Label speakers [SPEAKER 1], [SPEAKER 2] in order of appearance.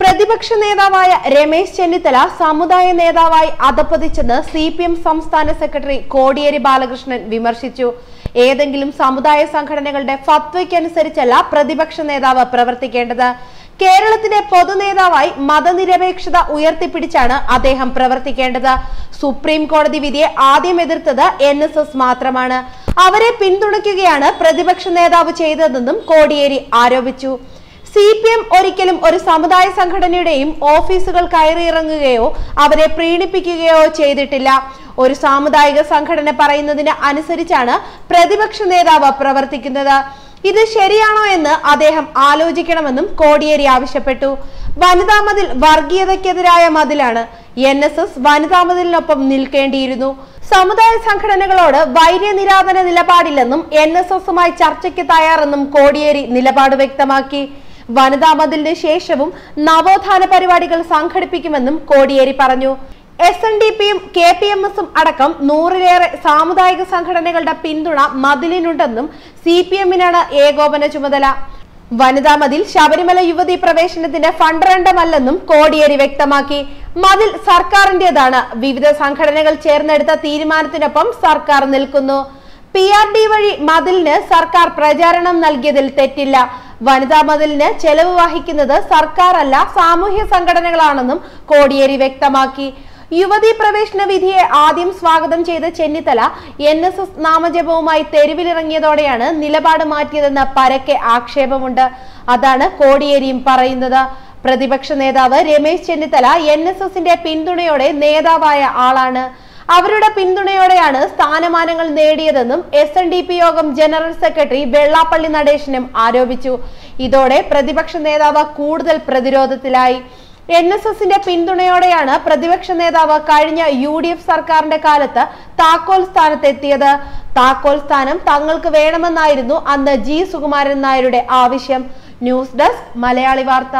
[SPEAKER 1] പ്രതിപക്ഷ നേതാവായ രമേശ് ചെന്നിത്തല സമുദായ നേതാവായി അധപ്പതിച്ചെന്ന് സി പി എം സംസ്ഥാന സെക്രട്ടറി കോടിയേരി ബാലകൃഷ്ണൻ വിമർശിച്ചു ഏതെങ്കിലും സമുദായ സംഘടനകളുടെ ഫത്വയ്ക്കനുസരിച്ചല്ല പ്രതിപക്ഷ നേതാവ് പ്രവർത്തിക്കേണ്ടത് കേരളത്തിന്റെ പൊതുനേതാവായി മതനിരപേക്ഷത ഉയർത്തിപ്പിടിച്ചാണ് അദ്ദേഹം പ്രവർത്തിക്കേണ്ടത് സുപ്രീം കോടതി വിധിയെ ആദ്യം എതിർത്തത് എൻ മാത്രമാണ് അവരെ പിന്തുണയ്ക്കുകയാണ് പ്രതിപക്ഷ നേതാവ് ചെയ്തതെന്നും കോടിയേരി ആരോപിച്ചു സി പി എം ഒരിക്കലും ഒരു സമുദായ സംഘടനയുടെയും ഓഫീസുകൾ കയറിയിറങ്ങുകയോ അവരെ പ്രീണിപ്പിക്കുകയോ ചെയ്തിട്ടില്ല ഒരു സാമുദായിക സംഘടന പറയുന്നതിന് അനുസരിച്ചാണ് പ്രതിപക്ഷ നേതാവ് പ്രവർത്തിക്കുന്നത് ഇത് ശരിയാണോ എന്ന് അദ്ദേഹം ആലോചിക്കണമെന്നും കോടിയേരി ആവശ്യപ്പെട്ടു വനിതാ മതിൽ വർഗീയതയ്ക്കെതിരായ മതിലാണ് എൻ എസ് എസ് വനിതാ മതിലിനൊപ്പം നിൽക്കേണ്ടിയിരുന്നു സമുദായ സംഘടനകളോട് വൈര്യനിരാധന നിലപാടില്ലെന്നും എൻ എസ് എസുമായി ചർച്ചയ്ക്ക് തയ്യാറെന്നും കോടിയേരി നിലപാട് വ്യക്തമാക്കി വനിതാ മതിലിന് ശേഷവും നവോത്ഥാന പരിപാടികൾ സംഘടിപ്പിക്കുമെന്നും കോടിയേരി പറഞ്ഞു എസ് എൻ ഡി പിയും കെ പി എം എസും അടക്കം നൂറിലേറെ സാമുദായിക സംഘടനകളുടെ പിന്തുണ മതിലിനുണ്ടെന്നും സി പി എമ്മിനാണ് ഏകോപന ചുമതല വനിതാ മതിൽ ശബരിമല യുവതി പ്രവേശനത്തിന്റെ ഫണ്ടറണ്ടമല്ലെന്നും കോടിയേരി വ്യക്തമാക്കി മതിൽ സർക്കാരിന്റേതാണ് വിവിധ സംഘടനകൾ ചേർന്നെടുത്ത തീരുമാനത്തിനൊപ്പം സർക്കാർ നിൽക്കുന്നു പി ആർ ഡി വഴി മതിലിന് സർക്കാർ പ്രചാരണം നൽകിയതിൽ തെറ്റില്ല വനിതാ മതിലിന് ചെലവ് വഹിക്കുന്നത് സർക്കാർ അല്ല സാമൂഹ്യ സംഘടനകളാണെന്നും കോടിയേരി വ്യക്തമാക്കി യുവതി പ്രവേശന വിധിയെ ആദ്യം സ്വാഗതം ചെയ്ത ചെന്നിത്തല എൻ എസ് എസ് നാമജപവുമായി തെരുവിലിറങ്ങിയതോടെയാണ് നിലപാട് മാറ്റിയതെന്ന പരക്കെ ആക്ഷേപമുണ്ട് അതാണ് കോടിയേരിയും പറയുന്നത് പ്രതിപക്ഷ നേതാവ് രമേശ് ചെന്നിത്തല എൻ എസ് എസിന്റെ പിന്തുണയോടെ നേതാവായ ആളാണ് അവരുടെ പിന്തുണയോടെയാണ് സ്ഥാനമാനങ്ങൾ നേടിയതെന്നും S N D P Yogam general secretary Vellappally നടേശനും ആരോപിച്ചു ഇതോടെ പ്രതിപക്ഷ നേതാവ് കൂടുതൽ പ്രതിരോധത്തിലായി എൻ എസ് എസിന്റെ പിന്തുണയോടെയാണ് പ്രതിപക്ഷ നേതാവ് കഴിഞ്ഞ യു ഡി എഫ് സർക്കാരിന്റെ കാലത്ത് താക്കോൽ സ്ഥാനത്തെത്തിയത് താക്കോൽ സ്ഥാനം തങ്ങൾക്ക് വേണമെന്നായിരുന്നു അന്ന് ജി സുകുമാരൻ നായരുടെ ആവശ്യം ന്യൂസ് ഡെസ്ക് മലയാളി വാർത്ത